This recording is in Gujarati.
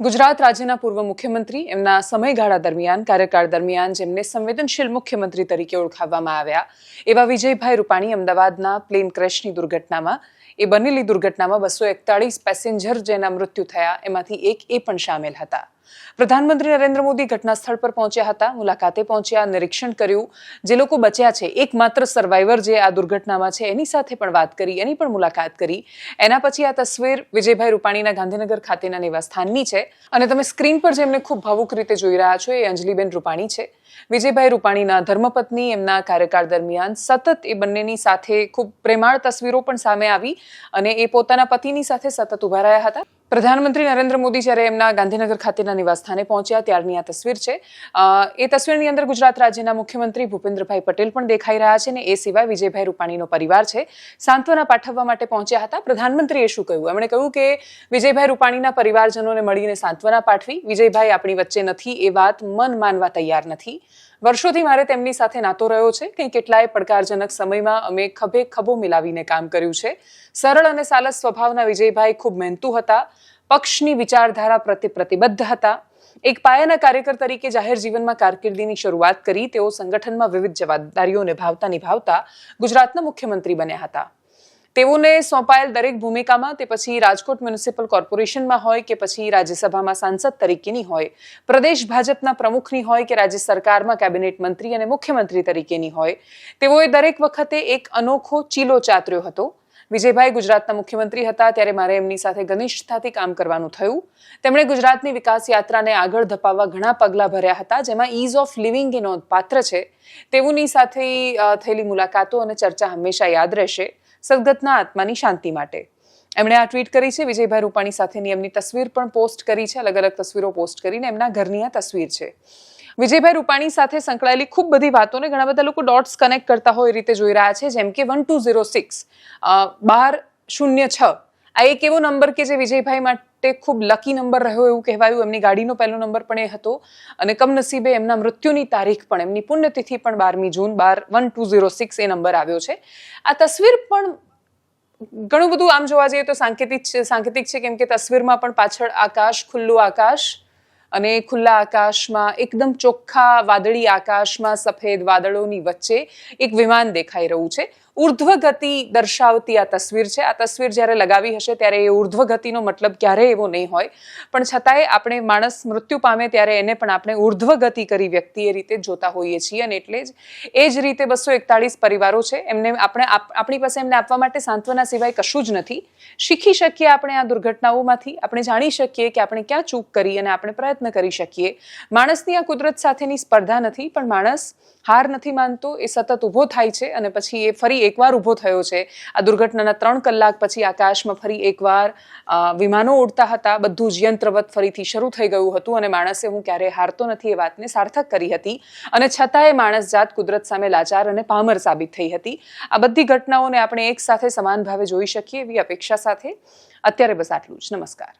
ગુજરાત રાજ્યના પૂર્વ મુખ્યમંત્રી એમના સમયગાળા દરમિયાન, કાર્યકાળ દરમિયાન જેમને સંવેદનશીલ મુખ્યમંત્રી તરીકે ઓળખાવવામાં આવ્યા, એવા વિજયભાઈ રૂપાણી અમદાવાદના પ્લેન ક્રેશની દુર્ઘટનામાં, એ બનેલી દુર્ઘટનામાં બસો એકતાળીસ પેસેન્જર જેના મૃત્યુ થયા, એમાંથી એક એ પણ સામેલ હતા. પ્રધાનમંત્રી નરેન્દ્ર મોદી ઘટના સ્થળ પર પહોંચ્યા હતા, મુલાકાતે પહોંચ્યા, નિરીક્ષણ કર્યું. જે લોકો બચ્યા છે, એકમાત્ર સર્વાઈવર જે આ દુર્ઘટનામાં છે, એની સાથે પણ વાત કરી, એની પણ મુલાકાત કરી. એના પછી આ તસવીર વિજયભાઈ રૂપાણીના ગાંધીનગર ખાતેના નિવાસસ્થાનની છે. અને તમે સ્ક્રીન પર જેમને ખૂબ ભાવુક રીતે જોઈ રહ્યા છો, એ અંજલિબેન રૂપાણી છે. વિજયભાઈ રૂપાણીના ધર્મપત્ની, એમના કાર્યકાળ દરમિયાન સતત એ બંનેની સાથે ખૂબ પ્રેમાળ તસવીરો પણ સામે આવી અને એ પોતાના પતિની સાથે સતત ઊભા રહ્યા હતા. પ્રધાનમંત્રી નરેન્દ્ર મોદી જ્યારે એમના ગાંધીનગર ખાતેના નિવાસસ્થાને પહોંચ્યા, ત્યારની આ તસવીર છે. એ તસવીરની અંદર ગુજરાત રાજ્યના મુખ્યમંત્રી ભૂપેન્દ્રભાઈ પટેલ પણ દેખાઈ રહ્યા છે અને એ સિવાય વિજયભાઈ રૂપાણીનો પરિવાર છે. સાંત્વના પાઠવવા માટે પહોંચ્યા હતા. પ્રધાનમંત્રીએ શું કહ્યું? એમણે કહ્યું કે વિજયભાઈ રૂપાણીના પરિવારજનોને મળીને સાંત્વના પાઠવી. વિજયભાઈ આપણી વચ્ચે નથી એ વાત મન માનવા તૈયાર નથી. વર્ષોથી મારે તેમની સાથે નાતો રહ્યો છે કંઈ કેટલાય પડકારજનક સમયમાં અમે ખભે ખભો મિલાવીને કામ કર્યું છે. સરળ અને સાલસ સ્વભાવના વિજયભાઈ ખૂબ મહેનતુ હતા, પક્ષની વિચારધારા પ્રત્યે પ્રતિબદ્ધ હતા. એક પાયાના કાર્યકર તરીકે જાહેર જીવનમાં કારકિર્દીની શરૂઆત કરી, તેઓ સંગઠનમાં વિવિધ જવાબદારીઓ નિભાવતા નિભાવતા ગુજરાતના મુખ્યમંત્રી બન્યા હતા. તેઓને સોંપાયેલ દરેક ભૂમિકામાં તે પછી રાજકોટ મ્યુનિસિપલ કોર્પોરેશનમાં હોય કે પછી રાજ્યસભામાં સાંસદ તરીકેની હોય, પ્રદેશ ભાજપના પ્રમુખની હોય કે રાજ્ય સરકારમાં કેબિનેટ મંત્રી અને મુખ્યમંત્રી તરીકેની હોય, તેઓએ દરેક વખતે એક અનોખો ચીલો ચાતર્યો હતો. વિજયભાઈ ગુજરાતના મુખ્યમંત્રી હતા, ત્યારે મારે એમની સાથે ઘનિષ્ઠતાથી કામ કરવાનું થયું. તેમણે ગુજરાતની વિકાસ યાત્રાને આગળ ધપાવવા ઘણા પગલાં ભર્યા હતા, જેમાં ઇઝ ઓફ લિવિંગ એ નોંધપાત્ર છે. તેઓની સાથે થયેલી મુલાકાતો અને ચર્ચા હંમેશા યાદ રહેશે. સદગતના આત્માની શાંતિ માટે. એમણે આ ટ્વીટ કરી છે, વિજયભાઈ રૂપાણી સાથેની એમની તસવીર પણ પોસ્ટ કરી છે અલગ અલગ તસવીરો પોસ્ટ કરીને એમના ઘરની આ તસવીર છે. વિજયભાઈ રૂપાણી સાથે સંકળાયેલી ખૂબ બધી વાતોને ઘણા બધા લોકો ડોટ્સ કનેક્ટ કરતા હોય રીતે જોઈ રહ્યા છે, જેમ કે વન ટુ ઝીરો સિક્સ બાર શૂન્ય છ આ એક એવો નંબર કે જે વિજયભાઈ માટે ખૂબ લકી નંબર રહ્યો એવું કહેવાયું. એમની ગાડીનો પહેલો નંબર પણ એ હતો. અને કમનસીબે એમના મૃત્યુની તારીખ પણ, એમની પુણ્યતિથિ પણ બારમી જૂન, બાર, વન ટુ ઝીરો સિક્સ એ નંબર આવ્યો છે. આ તસવીર પણ ઘણું બધું આમ જોવા જઈએ તો સાંકેતિક છે સાંકેતિક છે, કેમ કે તસવીરમાં પણ પાછળ આકાશ, ખુલ્લું આકાશ અને ખુલ્લા આકાશમાં એકદમ ચોખ્ખા વાદળી આકાશમાં સફેદ વાદળોની વચ્ચે એક વિમાન દેખાઈ રહ્યું છે. ઉર્ધ્વ ગતિ દર્શાવતી આ તસવીર છે. આ તસવીર જ્યારે લગાવી હશે ત્યારે એ ઉર્ધ્વ ગતિનો મતલબ ક્યારેય એવો નહીં હોય. પણ છતાંય આપણે માણસ મૃત્યુ પામે ત્યારે એને પણ આપણે ઉર્ધ્વ ગતિ કરી વ્યક્તિ એ રીતે જોતા હોઈએ છીએ. અને એટલે જ એ જ રીતે બસો એકતાળીસ પરિવારો છે. એમને આપણે આપ- આપણી પાસે એમને આપવા માટે સાંત્વના સિવાય કશું જ નથી. શીખી શકીએ આપણે આ દુર્ઘટનાઓમાંથી. આપણે જાણી શકીએ કે આપણે ક્યાં ચૂક કરી અને આપણે પ્રયત્ન કરી શકીએ. માણસની આ કુદરત સાથેની સ્પર્ધા નથી, પણ માણસ હાર નથી માનતો, એ સતત ઊભો થાય છે અને પછી એ ફરી એકવાર ઊભો થયો છે. આ દુર્ઘટનાના ત્રણ કલાક પછી આકાશમાં ફરી એકવાર વિમાનો ઉડતા હતા. બધું જ યંત્રવત ફરીથી શરૂ થઈ ગયું હતું અને માણસે હું ક્યારેય હારતો નથી એ વાતને સાર્થક કરી હતી. અને છતાંય માણસ જાત કુદરત સામે લાચાર અને પામર સાબિત થઈ હતી. આ બધી ઘટનાઓને આપણે એક સાથે સમાન ભાવે જોઈ શકીએ એવી અપેક્ષા સાથે. અત્યારે બસ આટલું જ. નમસ્કાર.